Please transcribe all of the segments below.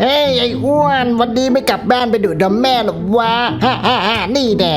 เฮ้ยไอ้อ้วน วันดีไม่กลับบ้านไปดูดมแม่หรอวะฮ่าฮ่าฮ่านี่แน่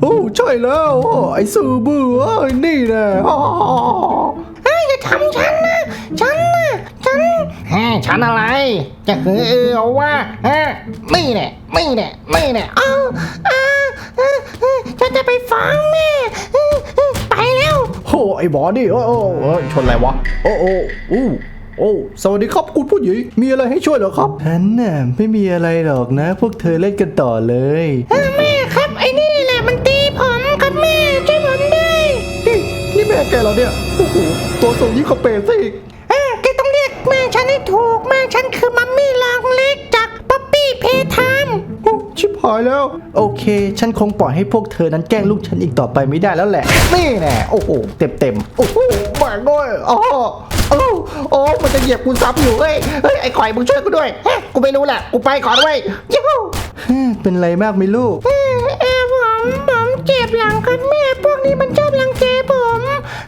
โอ้ใช่แล้วโอ้ไอ้ซื่อบื้อเอ้ยนี่แน่ฮ่าฮ่าฮ่าฮ่าเฮ้ยอย่าทำฉันนะฉันนะฉันฮะฉันอะไร จะหือเออเอาว่าฮะนี่แน่นี่แน่นี่แน่เอ้าอ้าอ้าอ้าฉันจะไปฟ้องแม่เออเออไปแล้ว โอ้ไอ้บอดี้โอ้โอ้เอ้ยชนอะไรวะ โอ้โอ้อู้ โอ้ สวัสดีครับคุณผู้หญิง มีอะไรให้ช่วยเหรอครับ ฉันน่ะไม่มีอะไรหรอกนะ พวกเธอเล่นกันต่อเลยแม่ครับไอ้นี่แหละมันตีผมครับแม่ช่วยผมด้วยนี่นี่แม่แกเหรอเนี่ย โอ้โห ตัวสูงยิ่งกว่าเปรตซะอีกอ่าแกต้องเรียกแม่ฉันให้ถูกแม่ฉันคือมัมมี่ลองเล็กจากป๊อปปี้เพทามโอ้ชิบหายแล้ว โอเค ฉันคงปล่อยให้พวกเธอนั้นแกล้งลูกฉันอีกต่อไปไม่ได้แล้วแหละ นี่แน่โอ้โห เต็มเต็มๆโอ้โหมาง่อยอ๋อ โอ้โอ้มันจะเหยียบกูซ้ำอยู่เฮ้ยเฮ้ยไอ้ข่อยมึงช่วยกูด้วยเฮ้ยกูไม่รู้แหละกูไปก่อนเว้ยยูหูฮึ่มเป็นไรมากไหมลูกเออเออผมผมเจ็บหลังครับแม่พวกนี้มันชอบรังแกผม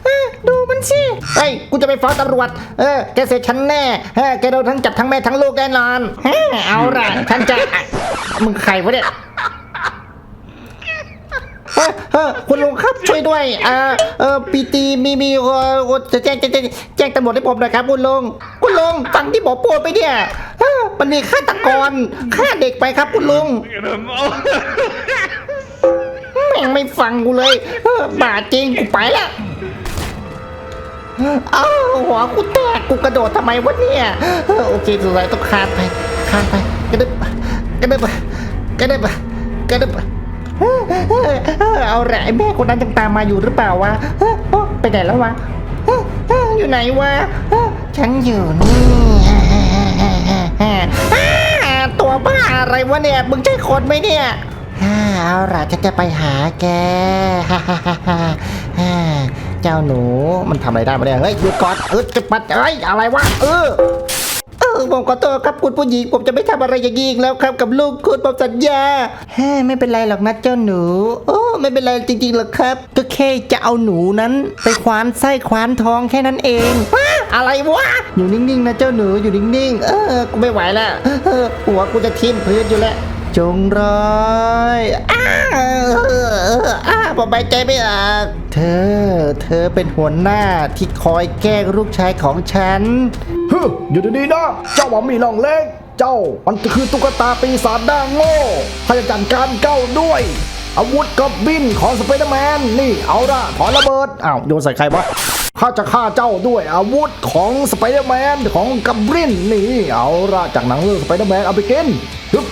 เออดูมันสิเฮ้ยกูจะไปฟ้องตำรวจเออแกเสร็จฉันแน่เออแกโดนทั้งจับทั้งแม่ทั้งลูกแน่นอนเฮ้ยเอาละฉันจะอะมึงใครวะเนี่ย เฮ้ยเฮ้ยคุณลุงครับช่วยด้วยเอ่อเออปีตีมีมีเอ่อจะแจ้งแจ้งแจ้งแจ้งตำรวจให้ผมหน่อยครับคุณลุงคุณลุงฟังที่ผมพูดไปเนี่ยเอ้อมันมีฆาตกรฆ่าเด็กไปครับคุณลุง แม่งไม่ฟังกูเลยเออบาจริงกูไปละเอ้าหัวกูแตกกูกระโดดทำไมวะเนี่ยเออโอเคสุดท้ายต้องคานไปคานไปกระดึบกระดึบกระดึบกระดึบ เฮ้ยเฮ้ยเฮ้ยเอาละไอ้แม่คนนั้นยังตามมาอยู่หรือเปล่าวะเฮ้ยโอ๊ะไปไหนแล้ววะเฮ้ยเฮ้ยอยู่ไหนวะเฮ้ยฉันอยู่นี่อ่าตัวบ้าอะไรวะเนี่ยมึงใช่คนไหมเนี่ยอ่าเอาละฉันจะไปหาแก ฮ่าฮ่าฮ่าฮ่าฮ่าเจ้าหนูมันทำอะไรได้มาเนี่ยเฮ้ยหยุดก่อนเออจะปัดเอ้ยอะไรวะเออ ผมขอโทษครับคุณผู้หญิง ผมจะไม่ทำอะไรอย่างนี้อีกแล้วครับกับลูกคุณผมสัญญาแฮ่ไม่เป็นไรหรอกนะเจ้าหนู โอ้ไม่เป็นไรจริงๆหรอกครับ ก็แค่จะเอาหนูนั้น ไปคว้านไส้คว้านท้องแค่นั้นเองว้าอะไรวะอยู่นิ่งๆนะเจ้าหนูอยู่นิ่งๆ เออกูไม่ไหวแล้วเออหัวกูจะทิ่มพื้นอยู่แล้วจงร้อยอ้าอ้าผมไปใจไม่ออกเธอ เธอเป็นหัวหน้าที่คอยแกล้งลูกชายของฉัน อยู่ดีๆนะ เจ้าหมามีลองเล็ก เจ้ามันคือตุ๊กตาปีศาจด้างโง่ข้าจัดการเจ้าด้วย อาวุธกับบินของสไปเดอร์แมน นี่เอาละถอนระเบิด อ้าว โยนใส่ใครวะข้าจะฆ่าเจ้าด้วยอาวุธของสไปเดอร์แมนของกับบินนี่เอาละจากหนังเรื่องสไปเดอร์แมนเอาไปกินฮึบ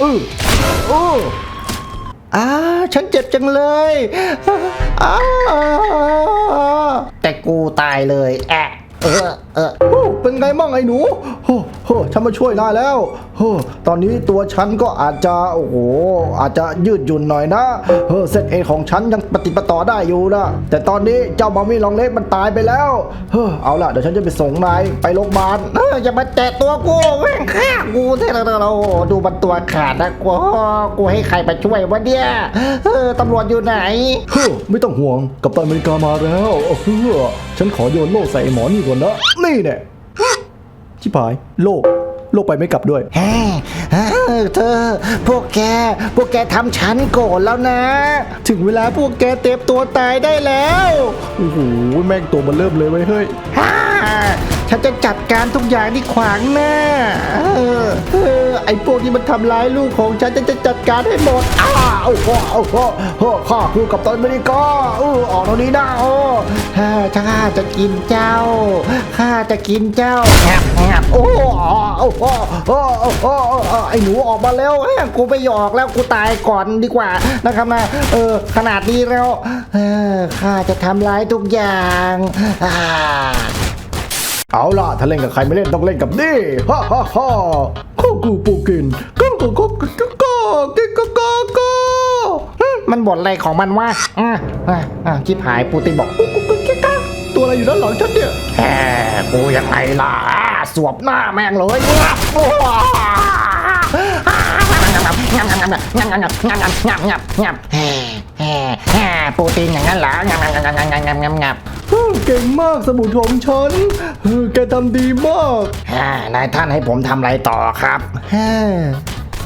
อืออืออ้าฉันเจ็บจังเลยอ้าแต่กูตายเลยแอะ เออเออโอ้เป็นไงบ้างไอ้หนูโอ้ โหฉันมาช่วยนายแล้วโอ้ตอนนี้ตัวฉันก็อาจจะโอ้โหอาจจะยืดหยุ่นหน่อยนะเออเซตเอของฉันยังปฏิปต่อได้อยู่นะแต่ตอนนี้เจ้ามามี่ลองเล็กมันตายไปแล้วเฮ้อเอาล่ะเดี๋ยวฉันจะไปส่งนายไปโรงพยาบาลเอออย่ามาแตะตัวกูแม่งฆ่ากูเท่าเราดูมันตัวขาดนะกูกูให้ใครมาช่วยวะเนี่ยเออตำรวจอยู่ไหนเฮ้อไม่ต้องห่วงกัปตันอเมริกามาแล้วเฮ้อฉันขอโยนโล่ใส่หมอนี่ก่อนนะนี่แน่ ชิบหายโล่โล่ไปไม่กลับด้วย แฮ่เออเธอ พวกแก พวกแกทำฉันโกรธแล้วนะ ถึงเวลาพวกแกเต็มตัวตายได้แล้ว โอ้โหแม่งตัวมันเริ่มเลยไว้ยเฮ้ย ฮ่า ฉันจะจัดการทุกอย่างที่ขวางหน้าเออเออไอ้พวกที่มันทำร้ายลูกของฉันจะจะจัดการให้หมดอ้าโอ้โหโอ้โหโอ้โหข้าคือกับตันอเมริกาเออออกตรงนี้นะโอ้ข้าจะข้าจะกินเจ้าข้าจะกินเจ้าแอบแอบโอ้โหโอ้โหโอ้โหโอ้โหไอ้หนูออกมาแล้วแอบกูไปหยอกแล้วกูตายก่อนดีกว่านะครับนะเออขนาดนี้แล้วข้าจะทำร้ายทุกอย่างอ่า เอาล่ะ ถ้าเล่นกับใครไม่เล่นต้องเล่นกับนี่ฮ่าฮ่าฮ่าข้ากูปูกินก็ก็ก็ก็ก็ก็ก็ก็ก็มันบ่นอะไรของมันวะอะอะอะชิบหายปูตินบอกกุ๊กกุ๊กกุ๊กกิ๊กกักตัวอะไรอยู่ด้านหลังฉันเนี่ยแหมกูยังไงล่ะสวบหน้าแม่งเลยงับโอ้งับงับงับงับงับงับงับงับงับงับงับแฮ่แฮ่แฮ่ปูตินอย่างนั้นเหรองับงับงับงับงับงับงับ เออเก่งมากสมุนของฉันเออแกทำดีมากฮ่านายท่านให้ผมทำอะไรต่อครับฮ่า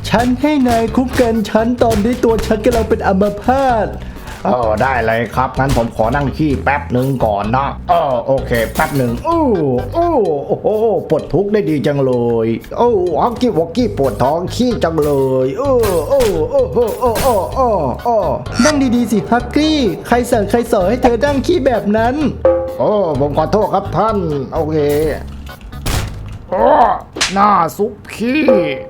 ฉันให้นายคุ้มกันฉันตอนนี้ตัวฉันกำลังเป็นอัมพาต เออได้เลยครับงั้นผมขอนั่งขี้แป๊บหนึ่งก่อนนะเออโอเค แป๊บหนึ่งโอ้โอ้โอ้โหปวดทุกข์ได้ดีจังเลยโอ้วอกกี้วอกกี้ปวดท้องขี้จังเลยโอ้โอ้โอ้โอ้โอ้โอ้โอ้โอ้นั่งดีๆสิฮักกี้ใครสั่งใครสอนให้เธอนั่งขี้แบบนั้น โอ้ผมขอโทษครับท่าน โอเค โอ้หน้าซุปขี้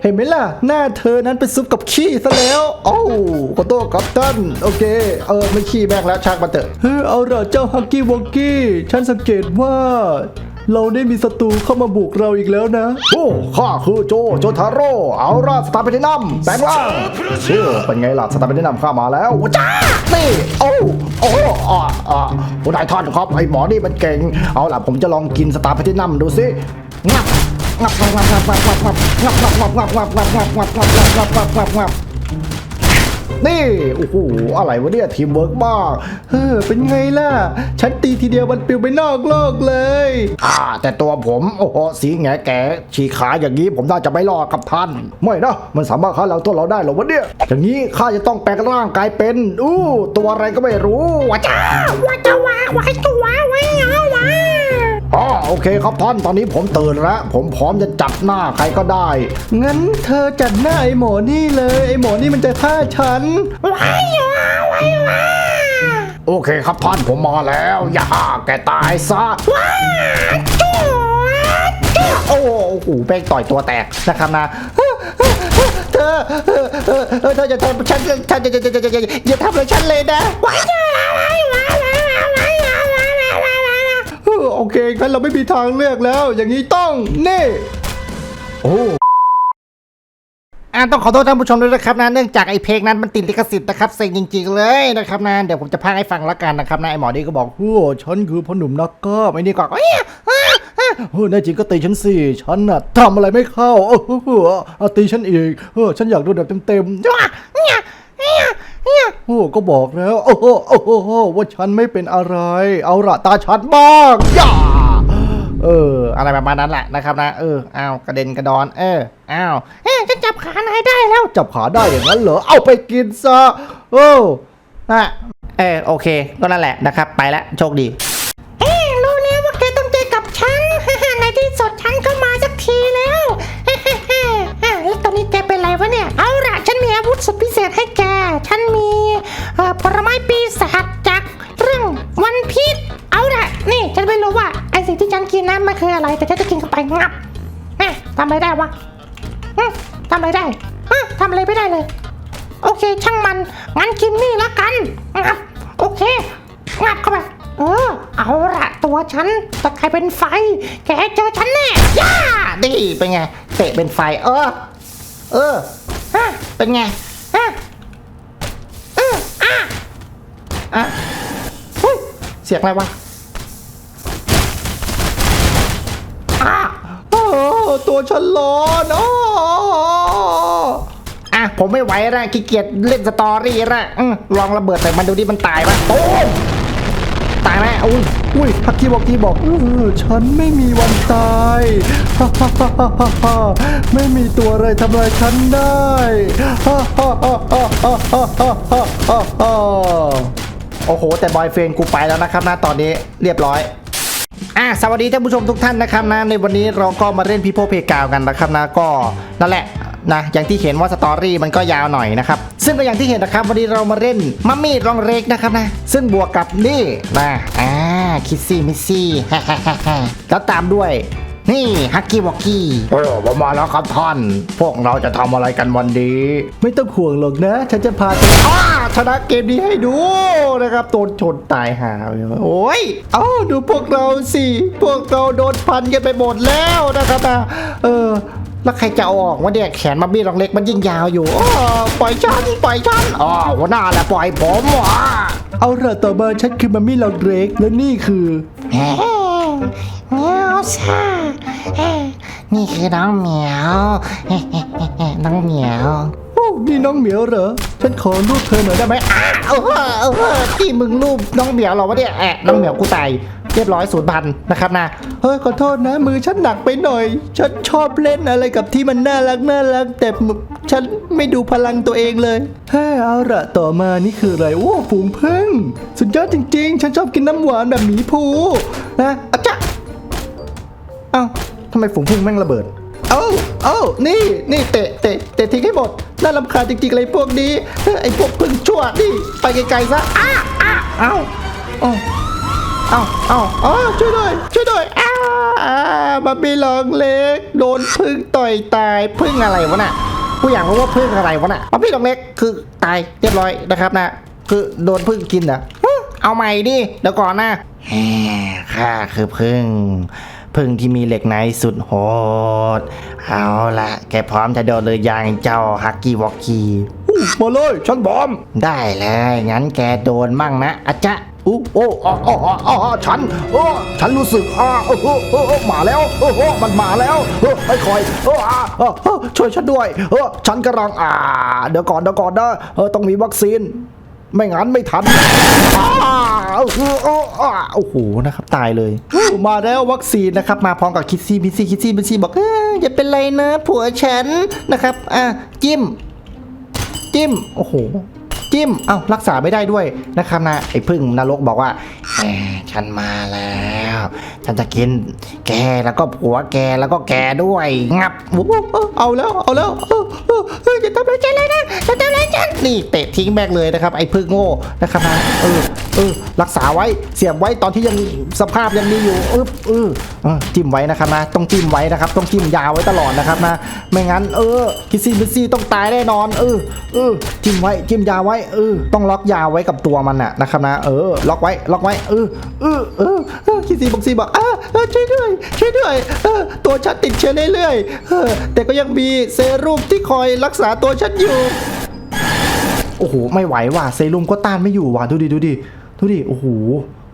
เห็นไหมล่ะ หน้าเธอนั้นเป็นซุปกับขี้ซะแล้วโอ้ขอโทษครับท่านโอเค เออไม่ขี้แบกแล้วช่างมันเถอะเฮ้ยเอาละเจ้าฮักกี้วอกกี้ฉันสังเกตว่า เราได้มีศัตรูเข้ามาบุกเราอีกแล้วนะ โอ้ข้าคือโจโจทาโร่เอาราสตาร์ไปที่น้ำแปลงร่างเชื่อเป็นไงล่ะสตาร์ไปที่น้ำข้ามาแล้วจ้านี่โอ้โอ้อ่าอ่าผู้นายท่านครับไอหมอนี่มันเก่ง เอาล่ะผมจะลองกินสตาร์ไปที่น้ำดูสิงับ งับงับงับงับงับงับงับงับงับงับงับงับงับงับงับงับงับงับงับนี่โอ้โหอะไรวะเนี่ยทีมเวิร์กมากเฮ้อเป็นไงล่ะ ฉันตีทีเดียวมันปิวไปนอกโลกเลย อ่า แต่ตัวผมโอ้โหสีแงแก่ฉีกขาอย่างนี้ผมน่าจะไม่รอดกับท่านไม่นะมันสามารถฆ่าเราตัวเราได้เหรอวะเนี่ยอย่างนี้ข้าจะต้องแปลงร่างกายเป็น อู้ ตัวอะไรก็ไม่รู้ว้าจ้าว้าจ้าว้าว้าจ้าว้าว้าว้า อ๋อโอเคครับท่านตอนนี้ผมตื่นแล้ว ผมพร้อมจะจัดหน้าใครก็ได้ งั้นเธอจัดหน้าไอ้หมอนี่เลยไอ้หมอนี่มันจะฆ่าฉันว้ายว้าว้ายว้าโอเคครับท่านผมมาแล้ว อย่าแกตายซะว้าจ้าโอ้โหแป้งต่อยตัวแตกนะครับนะเธอเออเออเออเธอจะทำฉันฉันจะจะจะจะจะอย่าทำอะไรฉันเลยนะว้ายเออ โอเคงั้นเราไม่มีทางเลือกแล้ว อย่างนี้ต้องนี่ โอ้อ่าต้องขอโทษท่านผู้ชมด้วยนะครับนะเนื่องจากไอ้เพลงนั้นมันติดลิขสิทธิ์นะครับเซ็งจริง ๆ เลยนะครับนะเดี๋ยวผมจะพากให้ฟังแล้วกันนะครับนะไอ้หมอนี่ก็บอกโอ้ฉันคือพ่อหนุ่มนักกล้ามไอ้นี่ก็เอ้ยอะอะเออแน่จริงก็ตีฉันสิฉันน่ะทำอะไรไม่เข้าเออเออเอาตีฉันอีกเออฉันอยากโดนแบบเต็มๆ โอ้ก็บอกแล้ว โอ้โหโอ้โหว่าฉันไม่เป็นอะไร เอาละตาฉันบ้างย่าเออ อะไรประมาณนั้นแหละนะครับนะ เอออ้าวกระเด็นกระดอน เอออ้าวเอ๊ะฉันจับขานายได้แล้ว จับขาได้อย่างนั้นเหรอ เอาไปกินซะ โอ้น่ะเออโอเค ก็นั่นแหละนะครับ ไปแล้วโชคดี วะทำอะไรได้ทำอะไรไม่ได้เลย โอเค ช่างมันงั้นกินนี่ละกันงับโอเคงับเข้าไปเออเอาละตัวฉันจะกลายเป็นไฟ แกเจอฉันแน่ย่าดีเป็นไงเตะเป็นไฟ เออ เออเป็นไงฮะเอออะอะเฮ้ยเสียงอะไรวะ อะ โอ้ ตัวฉันร้อนโอ้อะผมไม่ไหวละขี้เกียจเล่นสตอรี่ละอืมลองระเบิดใส่มันดูดิมันตายปะโอ้มตายไหมอุ้ยอุ้ยฮักกี้บอกกี้บอกเออฉันไม่มีวันตายฮ่าฮ่าฮ่าฮ่าฮ่าฮ่าไม่มีตัวอะไรทำลายฉันได้ฮ่าฮ่าฮ่าฮ่าฮ่าฮ่าฮ่าฮ่าฮ่าฮ่าโอ้โห แต่บอยเฟรนกูไปแล้วนะครับนะตอนนี้เรียบร้อย อะสวัสดีท่านผู้ชมทุกท่านนะครับนะในวันนี้เราก็มาเล่นพีโพเพกาวกันนะครับนะก็นั่นแหละนะอย่างที่เห็นว่าสตอรี่มันก็ยาวหน่อยนะครับ ซึ่งก็อย่างที่เห็นนะครับ วันนี้เรามาเล่นมัมมี่รองเล็กนะครับนะ ซึ่งบวกกับนี่นะอ่าคิสซี่มิสซี่ฮ่าฮ่าฮ่าฮ่าแล้วตามด้วย นี่ฮักกี้วอกกี้โอ้ผมมาแล้วครับท่าน พวกเราจะทำอะไรกันวันนี้ ไม่ต้องห่วงหรอกนะ ฉันจะพาเธออ้าชนะเกมนี้ให้ดูนะครับโดนชนตายหาเลยโอ้ย เอ้าดูพวกเราสิ พวกเราโดนพันกันไปหมดแล้วนะครับนะเออแล้วใครจะเอาออกวะเนี่ยแขนมัมมี่รองเล็กมันยิ่งยาวอยู่อ้อปล่อยฉันปล่อยฉันอ๋อหัวหน้าแหละปล่อยผมว่ะเอาละต่อมาฉันคือมัมมี่ลองเดรกและนี่คือ เอ๊ะเหมียวซ่าเอ๊ะนี่คือน้องเหมียวน้องเหมียว โอ้นี่น้องเหมียวเหรอ ฉันขอรูปเธอหน่อยได้ไหมอ้าเออเออที่มึงรูปน้องเหมียวเหรอวะเนี่ยแอะน้องเหมียวกูตาย เรียบร้อยศูนย์พันนะครับนะเฮ้ยขอโทษนะ มือฉันหนักไปหน่อย ฉันชอบเล่นอะไรกับที่มันน่ารักน่ารักแต่ฉันไม่ดูพลังตัวเองเลยเฮ้ยเอาละต่อมานี่คืออะไรโอ้ฝูงพึ่งสุดยอดจริง ๆ ฉันชอบกินน้ำหวานแบบหมีภูนะอะจ๊ะเอ้าทำไมฝูงพึ่งแม่งระเบิดเอ้าเอ้านี่ นี่เตะ เตะ เตะทิ้งให้หมด น่ารำคาญจริงๆเลยพวกนี้ ไอ้พวกพึ่งชั่วนี่ ไปไกลๆซะ อ้าอ้าเอ้าอ้า เอ้าเอ้าอ้าช่วยด้วยช่วยด้วยอ้าอ้าบับบี้ลองเล็ก โดนพึ่งต่อยตายพึ่งอะไรวะน่ะกูอยากรู้ว่าพึ่งอะไรวะน่ะบับบี้ลองเล็กคือตายเรียบร้อยนะครับนะ คือโดนพึ่งกินเหรอฮึเอาใหม่ดิเดี๋ยวก่อนนะแหมข้าคือพึ่งพึ่งที่มีเหล็กในสุดโหด เอาละแกพร้อมจะโดนเลยยังเจ้าฮักกี้วอกกี้อู้มาเลยฉันบอม ได้เลย งั้นแกโดนมั่งนะอาจ๊ะอู้ โอ้อ๋ออ๋ออ๋อฉันโอ้ฉันรู้สึกอ่าโอ้โอ้มาแล้วโอ้โหมันมาแล้วเออไปคอยเอออ่าช่วยฉันด้วยเออฉันกำลังอ่าเดี๋ยวก่อนเดี๋ยวก่อนนะเออต้องมีวัคซีน ไม่งั้นไม่ทันอ่าเออเออเอออ่าโอ้โหนะครับตายเลย มาแล้ววัคซีนนะครับมาพร้อมกับคิดซี่บิซี่คิดซี่บิซี่บอกอย่าเป็นไรนะผัวฉันนะครับอะจิ้ม จิ้มโอ้โห จิ้ม เอ้ารักษาไม่ได้ด้วยนะครับนะไอ้พึ่งนรกบอกว่า ฉันมาแล้ว ฉันจะกินแกแล้วก็ผัวแกแล้วก็แกด้วย งับเอาแล้วเอาแล้วเออเออเอออย่าทำอะไรฉันเลยนะอย่าทำอะไรฉันนี่เตะทิ้งแบกเลยนะครับ ไอ้พึ่งโง่นะครับนะเออเออรักษาไว้เสียบไว้ตอนที่ยังสภาพยังมีอยู่อึบเออเออจิ้มไว้นะครับนะต้องจิ้มไว้นะครับ ต้องจิ้มยาวไว้ตลอดนะครับนะไม่งั้นเออคิซี่บิซี่ต้องตายแน่นอนเออเออจิ้มไว้จิ้มยาไว้เออต้องล็อกยาไว้กับตัวมันน่ะนะครับนะเออล็อกไว้ล็อกไว้เออเออเออเออคิซี่บอกซี่บอกอ่าช่วยด้วยช่วยด้วยเออตัวฉันติดเชื้อเรื่อยๆเออแต่ก็ยังมีเซรุ่มที่คอยรักษาตัวฉันอยู่โอ้โหไม่ไหวว่ะเซรุ่มก็ต้านไม่อยู่ว่ะดูดิดูดิดูดิโอ้โห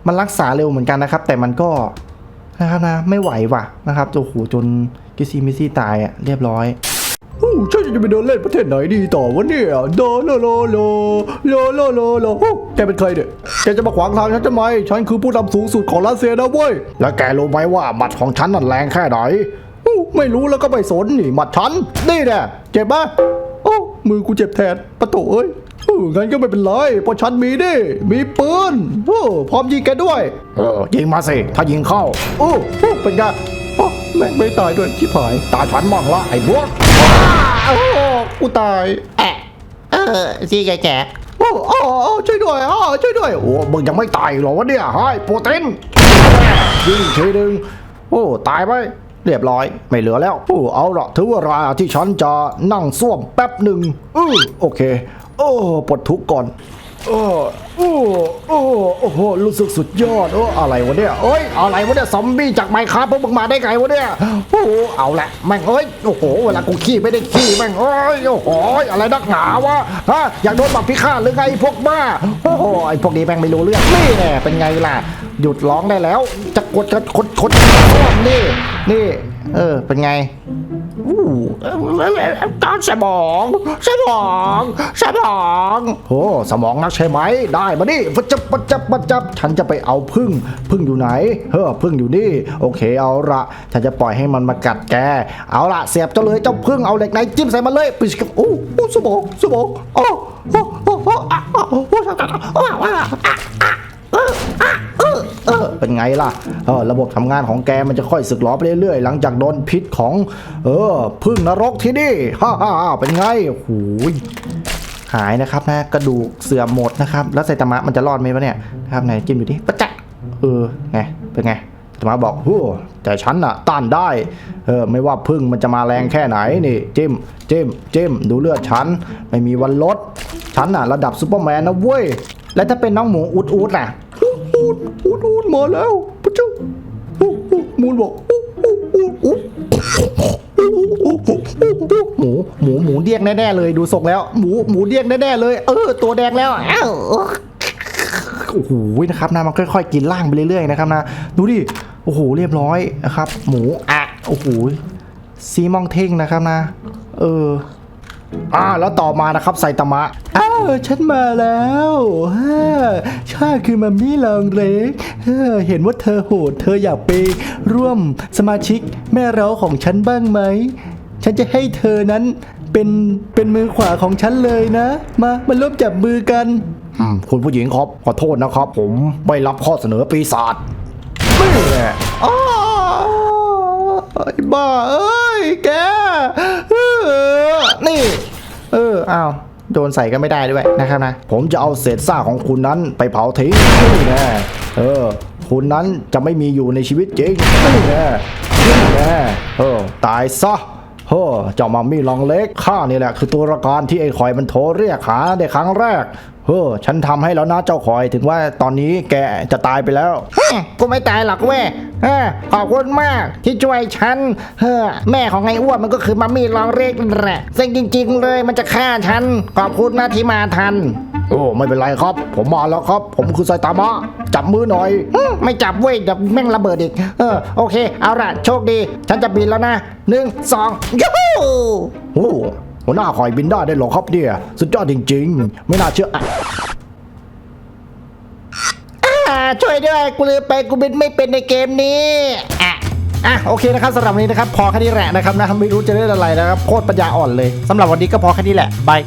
มันรักษาเร็วเหมือนกันนะครับ แต่มันก็นะครับนะไม่ไหวว่ะนะครับโอ้โหจนกิซี่มิซี่ตายอะเรียบร้อย ฉันจะไปเดินเล่นประเทศไหนดีต่อวะเนี่ยโดโลโลโลโลโลโลโลแกเป็นใครเนี่ยแกจะมาขวางทางฉันทำไม ฉันคือผู้นำสูงสุดของรัสเซียนะเว้ย แล้วแกรู้ไหมว่าหมัดของฉันนั่นแรงแค่ไหนอู้ไม่รู้แล้วก็ไม่สนนี่หมัดฉัน นี่แน่เจ็บปะโอ้มือกูเจ็บแทนประโถเอ้ยอู้งั้นก็ไม่เป็นไรเพราะฉันมีดิมีปืนโอ้พร้อมยิงแกด้วย เออยิงมาสิ ถ้ายิงเข้าโอ้โอ้เป็นไง แม่งไม่ตายด้วยชิบหาย ตายฉันมั่งละไอ้บวกโอ้โหกูตาย แอะเออซี่แก่โอ้โอ้โอ้ช่วยด้วยอ้อช่วยด้วย โอ้มึงยังไม่ตายอีกเหรอวะเนี่ยไฮ้โปรตีนยิงอีกทีหนึ่งโอ้ ตายไปเรียบร้อย ไม่เหลือแล้วโอ้เอาละถือว่าราที่ฉันจะนั่งส้วมแป๊บหนึ่งอือโอเค โอ้ปลดทุกข์ก่อน โอ้โอ้โอ้โอ้โหรู้สึกสุดยอดโอ้อะไรวะเนี่ยเอ้ยอะไรวะเนี่ยซอมบี้จากไมค์ครับพวกมึงมาได้ไงวะเนี่ยโอ้โหเอาละแม่งเอ้ยโอ้โหเวลากูขี้ไม่ได้ขี้แม่งเอ้ยโอ้โหอะไรนักหนาวะฮะอยากโดนบักพิฆาตหรือไงพวกบ้าโอ้โหไอพวกนี้แม่งไม่รู้เรื่องนี่แน่เป็นไงล่ะหยุดร้องได้แล้วจะกดกดกดกดนี่นี่ เออเป็นไง อู้ตาสมอง สมอง สมอง โอ้ สมองนักใช่ไหม ได้มาดิปัจจับปัจจับปัจจับ ฉันจะไปเอาพึ่ง พึ่งอยู่ไหน เฮ้อ พึ่งอยู่นี่ โอเค เอาละฉันจะปล่อยให้มันมากัดแก เอาละเสียบเจ้าเลย เจ้าพึ่ง เอาเหล็กไหนจิ้มใส่มันเลยปิชกับโอ้สมอง สมองโอ้โอ้โอ้โอ้โอ้โอ้โอ้ เป็นไงล่ะเออระบบทำงานของแกมันจะค่อยสึกหรอไปเรื่อยๆ หลังจากโดนพิษของเออพึ่งนรกที่นี่ฮ่าฮ่าเป็นไงโอ้โหยหายนะครับนะกระดูกเสื่อมหมดนะครับแล้วไซตามะมันจะรอดไหมวะเนี่ยนะครับไหนจิ้มดูดิปะจ๊ะเออไงเป็นไงไซตามะบอกโอ้แต่ฉันน่ะต้านได้เออไม่ว่าพึ่งมันจะมาแรงแค่ไหนนี่จิ้มจิ้มจิ้มดูเลือดฉันไม่มีวันลดฉันน่ะระดับซูเปอร์แมนนะเว้ยแล้วถ้าเป็นน้องหมูอุดอุดล่ะ อูดอูดอูดมาแล้วพระเจ้าอูดอูดมูลบอกอูดอูดอูดอูดหมูหมูหมูเดียงแน่ๆเลยดูทรงแล้ว หมูหมูเดียงแน่ๆเลย เออ ตัวแดงแล้วอ้าวโอ้โหนะครับนะมันค่อยๆกินล่างไปเรื่อยๆนะครับนะดูดิโอ้โหเรียบร้อยนะครับ หมูอะโอ้โหซีมองเท่งนะครับนะ เออ อ่าแล้วต่อมานะครับไซตามะอ้าวฉันมาแล้วฮ่าข้าคือมัมมี่ลองเล็กเฮ้อเห็นว่าเธอโหด เธออยากไปร่วมสมาชิกแม่เราของฉันบ้างไหม ฉันจะให้เธอนั้นเป็นเป็นมือขวาของฉันเลยนะ มามาร่วมจับมือกันอืมคุณผู้หญิงครับ ขอโทษนะครับ ผมไม่รับข้อเสนอปีศาจนี่แหละอ้าวไอ้บ้าเอ้ยแกเออนี่ เอออ้าวโดนใส่ก็ไม่ได้ด้วยนะครับนะ ผมจะเอาเศษซากของคุณนั้นไปเผาทิ้งนี่แน่เออ คุณนั้นจะไม่มีอยู่ในชีวิตจริงนี่แน่นี่แน่เออ ตายซะ ฮ้อเจ้ามัมมี่ลองเล็กข้านี่แหละคือตัวละครที่ไอ้คอยมันโทรเรียกหาในครั้งแรกเฮ้อฉันทำให้แล้วนะเจ้าคอยถึงว่าตอนนี้แกจะตายไปแล้วกูไม่ตายหรอกเว้ยขอบคุณมากที่ช่วยฉันเฮ้อแม่ของไอ้อ้วนมันก็คือมัมมี่ลองเรกนั่นแหละซึ่งจริง ๆ เลยมันจะฆ่าฉันขอบคุณนะที่มาทัน โอ้ไม่เป็นไรครับ ผมมาแล้วครับ ผมคือไซตามะจับมือหน่อย ไม่จับเว้ยเดี๋ยวแม่งระเบิดอีก เออโอเค เอาละโชคดี ฉันจะบินแล้วนะหนึ่งสองยูฮูโอ้หัวหน้าคอยบินได้ได้หรอครับเนี่ยสุดยอดจริง ๆ ไม่น่าเชื่ออะช่วยด้วยกูลืมไปกูบินไม่เป็นในเกมนี้อะอะโอเคนะครับสำหรับวันนี้นะครับพอแค่นี้แหละนะครับนะไม่รู้จะเล่นอะไรนะครับโคตรปัญญาอ่อนเลยสำหรับวันนี้ก็พอแค่นี้แหละบาย